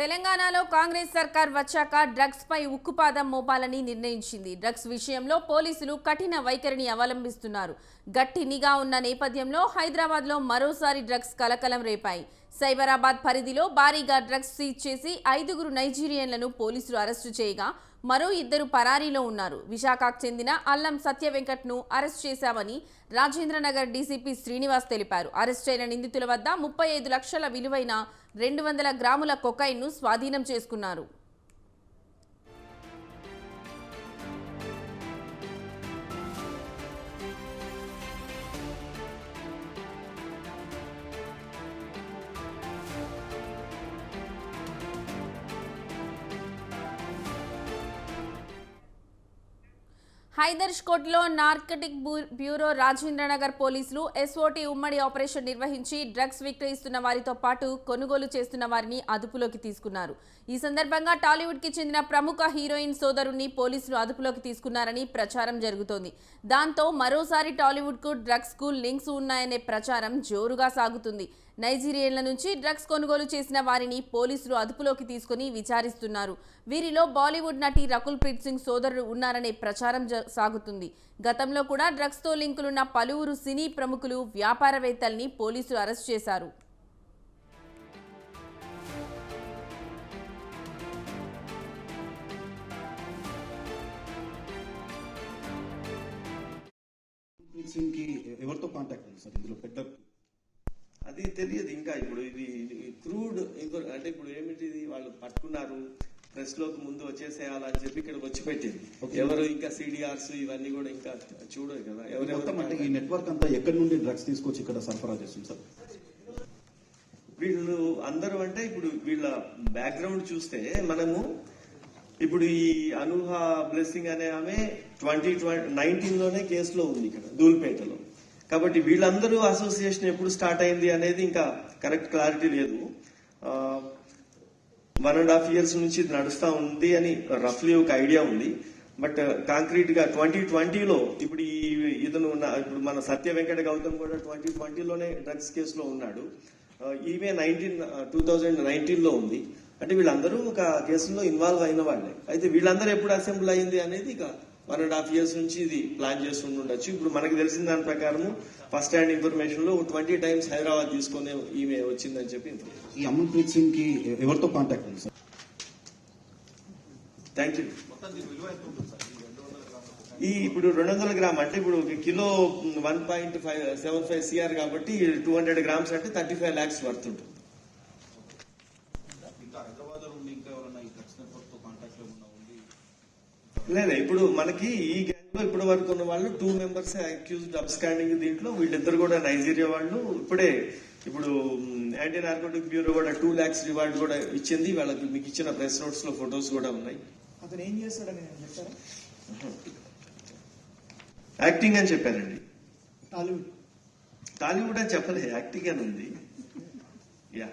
తెలంగాణలో కాంగ్రెస్ సర్కార్ వచ్చాక డ్రగ్స్ పై ఉక్కుపాదం మోపాలని నిర్ణయించింది. డ్రగ్స్ విషయంలో పోలీసులు కఠిన వైఖరిని అవలంబిస్తున్నారు. గట్టి నిఘా ఉన్న నేపథ్యంలో హైదరాబాద్లో మరోసారి డ్రగ్స్ కలకలం రేపాయి. సైబరాబాద్ పరిధిలో భారీగా డ్రగ్స్ సీజ్ చేసి ఐదుగురు నైజీరియన్లను పోలీసులు అరెస్టు చేయగా మరో ఇద్దరు పరారీలో ఉన్నారు. విశాఖకు చెందిన అల్లం సత్య వెంకట్ను అరెస్ట్ చేశామని రాజేంద్రనగర్ డీసీపీ శ్రీనివాస్ తెలిపారు. అరెస్ట్ అయిన నిందితుల వద్ద ముప్పై ఐదు లక్షల విలువైన రెండు వందల గ్రాముల కొకైన్ను స్వాధీనం చేసుకున్నారు. హైదర్ష్ కోట్లో నార్కటిక్ బ్యూరో రాజేంద్రనగర్ పోలీసులు ఎస్ఓటీ ఉమ్మడి ఆపరేషన్ నిర్వహించి డ్రగ్స్ విక్రయిస్తున్న వారితో పాటు కొనుగోలు చేస్తున్న వారిని అదుపులోకి తీసుకున్నారు. ఈ సందర్భంగా టాలీవుడ్కి చెందిన ప్రముఖ హీరోయిన్ సోదరుణ్ణి పోలీసులు అదుపులోకి తీసుకున్నారని ప్రచారం జరుగుతోంది. దాంతో మరోసారి టాలీవుడ్కు డ్రగ్స్కు డ్రగ్స్ లింక్స్ ఉన్నాయనే ప్రచారం జోరుగా సాగుతుంది. నైజీరియన్ల నుంచి డ్రగ్స్ కొనుగోలు చేసిన వారిని పోలీసులు అదుపులోకి తీసుకుని విచారిస్తున్నారు. వీరిలో బాలీవుడ్ నటి రకుల్ ప్రీత్ సింగ్ సోదరుడు ఉన్నారనే ప్రచారం సాగుతుంది. గతంలో కూడా డ్రగ్స్తో లింకులున్న పలువురు సినీ ప్రముఖులు వ్యాపారవేత్తల్ని పోలీసులు అరెస్ట్ చేశారు. సింగ్కి ఎవరితో కాంటాక్ట్ ఉంది సార్? ఇందులో పెద్ద అది తెలియదు. ఇంకా ఇప్పుడు ఇది క్రూడ్ అంటే ఇప్పుడు ఏమిటి వాళ్ళు పట్టుకున్నారు. ప్రెస్లోకి ముందు వచ్చేసేయాలని చెప్పి ఇక్కడికి వచ్చి పెట్టింది. ఎవరు ఇంకా సిడిఆర్స్ ఇవన్నీ కూడా ఇంకా చూడదు కదా. మొత్తం అంటే ఈ నెట్వర్క్ అంతా ఎక్కడి నుండి డ్రగ్స్ తీసుకొచ్చి ఇక్కడ సరఫరా చేస్తుంది సార్? వీళ్ళు అందరూ అంటే ఇప్పుడు వీళ్ళ బ్యాక్గ్రౌండ్ చూస్తే మనము ఇప్పుడు ఈ అనూహ బ్లెస్సింగ్ అనే ఆమె ట్వంటీ నైన్టీన్లోనే కేసులో ఉంది ఇక్కడ ధూల్పేటలో కాబట్టి వీళ్ళందరూ అసోసియేషన్ ఎప్పుడు స్టార్ట్ అయింది అనేది ఇంకా కరెక్ట్ క్లారిటీ లేదు. వన్ అండ్ హాఫ్ ఇయర్స్ నుంచి నడుస్తూ ఉంది అని రఫ్లీ ఒక ఐడియా ఉంది. బట్ కాంక్రీట్గా ట్వంటీ ట్వంటీలో ఇప్పుడు ఈ ఇతను ఉన్న- ఇప్పుడు మన సత్య వెంకట గౌతమ్ కూడా ట్వంటీ ట్వంటీలోనే డ్రగ్స్ కేసులో ఉన్నాడు. ఈమె నైన్టీన్ టూ థౌజండ్ నైన్టీన్లో ఉంది. అంటే వీళ్ళందరూ ఒక కేసులో ఇన్వాల్వ్ అయిన వాళ్ళే. అయితే వీళ్ళందరూ ఎప్పుడు అసెంబ్ల్ అయింది అనేది ఇక వన్ అండ్ హాఫ్ ఇయర్స్ నుంచి ఇది ప్లాన్ చేస్తుండొచ్చు. ఉండొచ్చు ఇప్పుడు మనకు తెలిసిన దాని ప్రకారం ఫస్ట్ హ్యాండ్ ఇన్ఫర్మేషన్లో ట్వంటీ టైమ్స్ హైదరాబాద్ తీసుకొని ఈమె వచ్చిందని చెప్పి. ఈ అమన్ ప్రీత్ సింగ్కి ఎవరితో కాంటాక్ట్ ఉంది సార్? Thank you. ఈ ఇప్పుడు రెండు వందల గ్రామ్ అంటే ఇప్పుడు ఒక kilo one point five seven five C కాబట్టి టూ హండ్రెడ్ గ్రామ్స్ అంటే థర్టీ ఫైవ్ ల్యాక్స్ వర్త్ ఉంటుంది ఇంకా హైదరాబాద్ నుండి ఇంకా ఎవరైనా ఈ డ్రగ్స్ నెట్వర్క్తో కాంటాక్ట్ ఏమన్నా ఉంది లేదా ఇప్పుడు మనకి ఈ గ్యాంగ్లో ఇప్పటి వరకు ఉన్న వాళ్ళు టూ మెంబర్స్ అక్యూజ్డ్ అబ్స్కాండింగ్ దీంట్లో వీళ్ళిద్దరు కూడా నైజీరియా వాళ్ళు. ఇప్పుడే ఇప్పుడు యాంటీ నార్కోటిక్ బ్యూరో కూడా టూ ల్యాక్స్ రివార్డ్ కూడా ఇచ్చింది. వాళ్ళకి మీకు ఇచ్చిన ప్రెస్ నోట్స్లో ఫొటోస్ కూడా ఉన్నాయి. అతను ఏం చేస్తాడని నేను చెప్తారా యాక్టింగ్ అని చెప్పారండి. టాలీవుడ్ టాలీవుడ్ అని చెప్పలే యాక్టింగ్ అని ఉంది. యా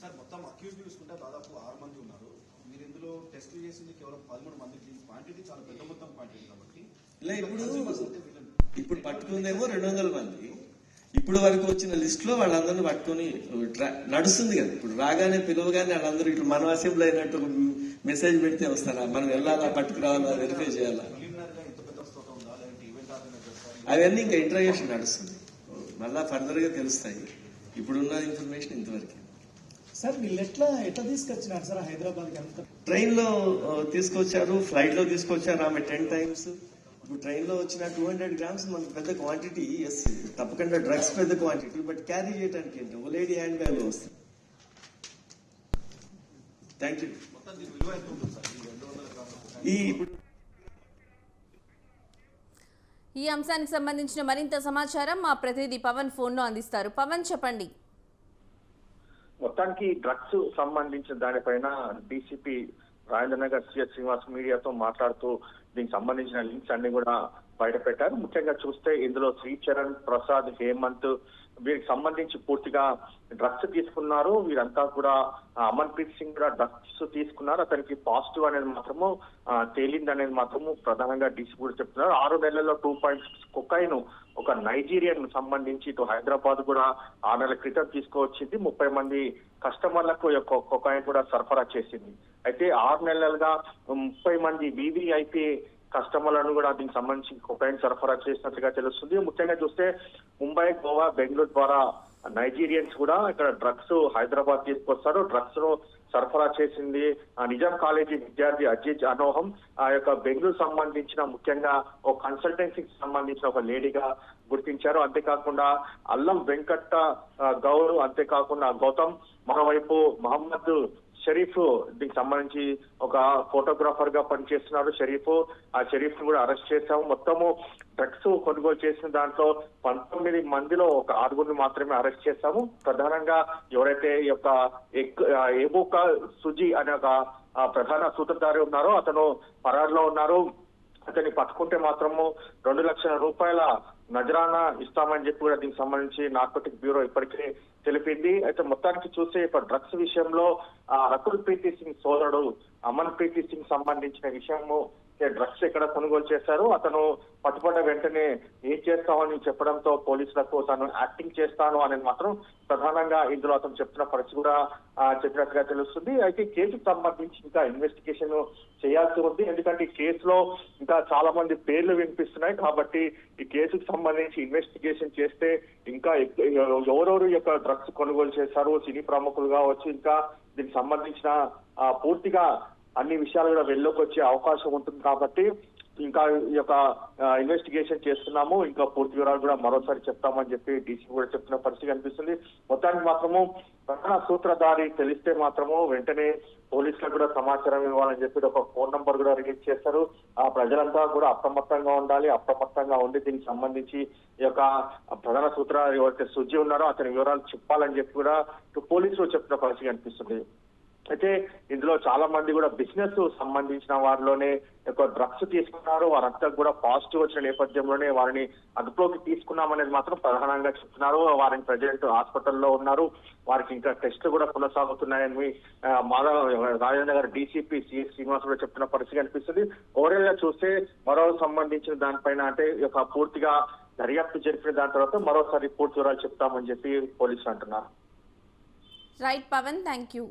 సార్ మొత్తం అక్యూజ్ చూసుకుంటే దాదాపు ఆరు మంది ఉన్నారు. మీరు ఇందులో టెస్ట్ చేసింది కేవలం పదమూడు మందికి క్వాంటిటీ చాలా పెద్ద మొత్తం క్వాంటిటీ కాబట్టి ఇలా ఇప్పుడు ఇప్పుడు పట్టుకుందేమో రెండు వందల మంది. ఇప్పుడు వరకు వచ్చిన లిస్ట్లో వాళ్ళందరినీ పట్టుకొని నడుస్తుంది కదా. ఇప్పుడు రాగానే పిలవగానే వాళ్ళందరూ ఇట్లా మనం అసెంబ్లీ అయినట్టు మెసేజ్ పెడితే వస్తారా? మనం వెళ్ళాలా పట్టుకురావాలా వెరిఫై చేయాలా? అవన్నీ ఇంకా ఇంటర్వ్యూషన్ నడుస్తుంది. మళ్ళా ఫర్దర్గా తెలుస్తాయి. ఇప్పుడున్న ఇన్ఫర్మేషన్ ఇంతవరకు. సార్ వీళ్ళు ఎట్లా ఎట్లా తీసుకొచ్చినారు సార్ హైదరాబాద్ ట్రైన్లో తీసుకొచ్చారు ఫ్లైట్లో తీసుకొచ్చారు ఆమె టెన్ టైమ్స్. ఇప్పుడు ట్రైన్లో వచ్చిన టూ హండ్రెడ్ గ్రామ్స్ మనకు పెద్ద క్వాంటిటీ ఎస్ తప్పకుండా డ్రగ్స్ పెద్ద క్వాంటిటీ బట్ క్యారీ చేయడానికి ఏంటి? ఓ లేడీ హ్యాండ్ బ్యాగ్లో వస్తుంది. థ్యాంక్ యూ ఈ ఇప్పుడు ఈ అంశానికి సంబంధించిన మరింత సమాచారం మా ప్రతినిధి పవన్ ఫోన్లో అందిస్తారు. పవన్ చెప్పండి. మొత్తానికి డ్రగ్స్ సంబంధించిన దానిపైన డీసీపీ రాజేంద్రనగర్ సిఎస్ శ్రీనివాస్ మీడియాతో మాట్లాడుతూ దీనికి సంబంధించిన లింక్స్ అన్ని కూడా బయటపెట్టారు ముఖ్యంగా చూస్తే ఇందులో శ్రీచరణ్ ప్రసాద్ హేమంత్ వీరికి సంబంధించి పూర్తిగా డ్రగ్స్ తీసుకున్నారు. వీరంతా కూడా అమన్ప్రీత్ సింగ్ కూడా డ్రగ్స్ తీసుకున్నారు. అతనికి పాజిటివ్ అనేది మాత్రము తేలింది అనేది మాత్రము ప్రధానంగా డీసీ కూడా చెప్తున్నారు. ఆరు నెలల్లో టూ పాయింట్ సిక్స్ కొకైన్ ఒక నైజీరియన్ సంబంధించి ఇటు హైదరాబాద్ కూడా ఆరు నెలల క్రితం తీసుకువచ్చింది ముప్పై మంది కస్టమర్లకు యొక్క కొకాయిన్ కూడా సరఫరా చేసింది. అయితే ఆరు నెలలుగా ముప్పై మంది వీవీఐపీ కస్టమర్లను కూడా దీనికి సంబంధించి కొకైన్ సరఫరా చేసినట్లుగా తెలుస్తుంది. ముఖ్యంగా చూస్తే ముంబై గోవా బెంగళూరు ద్వారా నైజీరియన్స్ కూడా ఇక్కడ డ్రగ్స్ హైదరాబాద్ తీసుకొస్తారు. డ్రగ్స్ను సరఫరా చేసింది ఆ నిజాం కాలేజీ విద్యార్థి అజిత్ అనోహం. ఆ యొక్క బెంగళూరు సంబంధించిన ముఖ్యంగా ఒక కన్సల్టెన్సీకి సంబంధించిన ఒక లేడీగా గుర్తించారు. అంతేకాకుండా అల్లం వెంకట్ట ఆ, అంతేకాకుండా గౌతమ్ మరోవైపు మహమ్మద్ షరీఫ్ దీనికి సంబంధించి ఒక ఫోటోగ్రాఫర్గా పనిచేస్తున్నాడు. షరీఫ్ ఆ షరీఫ్ కూడా అరెస్ట్ చేశాము. మొత్తము డ్రగ్స్ కొనుగోలు చేసిన దాంట్లో పంతొమ్మిది మందిలో ఒక ఆరుగురిని మాత్రమే అరెస్ట్ చేశాము. ప్రధానంగా ఎవరైతే ఈ యొక్క ఎగ్- ఆ, సుజీ అనే ఒక ప్రధాన సూత్రధారి ఉన్నారో అతను పరారులో ఉన్నారు. అతన్ని పట్టుకుంటే మాత్రము రెండు లక్షల రూపాయల నజరానా ఇస్తామని చెప్పి కూడా దీనికి సంబంధించి నార్కోటిక్ బ్యూరో ఇప్పటికే తెలిపింది. అయితే మొత్తానికి చూస్తే ఇప్పుడు డ్రగ్స్ విషయంలో ఆ రకుల్ ప్రీతి సింగ్ సోదరుడు అమన్ ప్రీతి సింగ్ సంబంధించిన విషయము డ్రగ్స్ ఎక్కడ కొనుగోలు చేశారు అతను పట్టుబడ్డ వెంటనే ఏం చేస్తామని చెప్పడంతో పోలీసులకు తను యాక్టింగ్ చేస్తాను అనేది మాత్రం ప్రధానంగా ఇందులో అతను చెప్తున్న పరిస్థితి కూడా ఆ, చెప్పినట్టుగా తెలుస్తుంది. అయితే కేసుకు సంబంధించి ఇంకా ఇన్వెస్టిగేషన్ చేయాల్సి ఉంది. ఎందుకంటే ఈ కేసులో ఇంకా చాలా మంది పేర్లు వినిపిస్తున్నాయి. కాబట్టి ఈ కేసుకు సంబంధించి ఇన్వెస్టిగేషన్ చేస్తే ఇంకా ఎవరెవరు యొక్క డ్రగ్స్ కొనుగోలు చేశారు సినీ ప్రముఖులు కావచ్చు ఇంకా దీనికి సంబంధించిన పూర్తిగా అన్ని విషయాలు కూడా వెళ్ళలోకి వచ్చే అవకాశం ఉంటుంది కాబట్టి ఇంకా ఈ యొక్క ఇన్వెస్టిగేషన్ చేస్తున్నాము. ఇంకా పూర్తి వివరాలు కూడా మరోసారి చెప్తామని చెప్పి డీసీ కూడా చెప్తున్న పరిస్థితి కనిపిస్తుంది. మొత్తానికి మాత్రము ప్రధాన సూత్రధారి తెలిస్తే మాత్రము వెంటనే పోలీసులకు కూడా సమాచారం ఇవ్వాలని చెప్పి ఒక ఫోన్ నంబర్ కూడా రిలీజ్ చేస్తారు. ఆ ప్రజలంతా కూడా అప్రమత్తంగా ఉండాలి అప్రమత్తంగా ఉండి దీనికి సంబంధించి ఈ యొక్క ప్రధాన సూత్ర ఎవరైతే సుజి ఉన్నారో అతని వివరాలు చెప్పాలని చెప్పి కూడా పోలీసులు చెప్తున్న పరిస్థితి కనిపిస్తుంది. అయితే ఇందులో చాలా మంది కూడా బిజినెస్ సంబంధించిన వారిలోనే ఎక్కువ డ్రగ్స్ తీసుకున్నారు. వారంతా కూడా పాజిటివ్ వచ్చిన నేపథ్యంలోనే వారిని అదుపులోకి తీసుకున్నామనేది మాత్రం ప్రధానంగా చెప్తున్నారు. వారిని ప్రజెంట్ హాస్పిటల్లో ఉన్నారు. వారికి ఇంకా టెస్టులు కూడా కొనసాగుతున్నాయని మాధవ రాజేంద్ర గారు డీసీపీ సిఎస్ శ్రీనివాస్ కూడా చెప్తున్న పరిస్థితి కనిపిస్తుంది. ఓవరాల్గా చూస్తే మరో సంబంధించిన దానిపైన అంటే ఒక యొక్క పూర్తిగా దర్యాప్తు జరిపిన దాని తర్వాత మరోసారి పూర్తి వివరాలు చెప్తామని చెప్పి పోలీసులు అంటున్నారు. Right Pawan thank you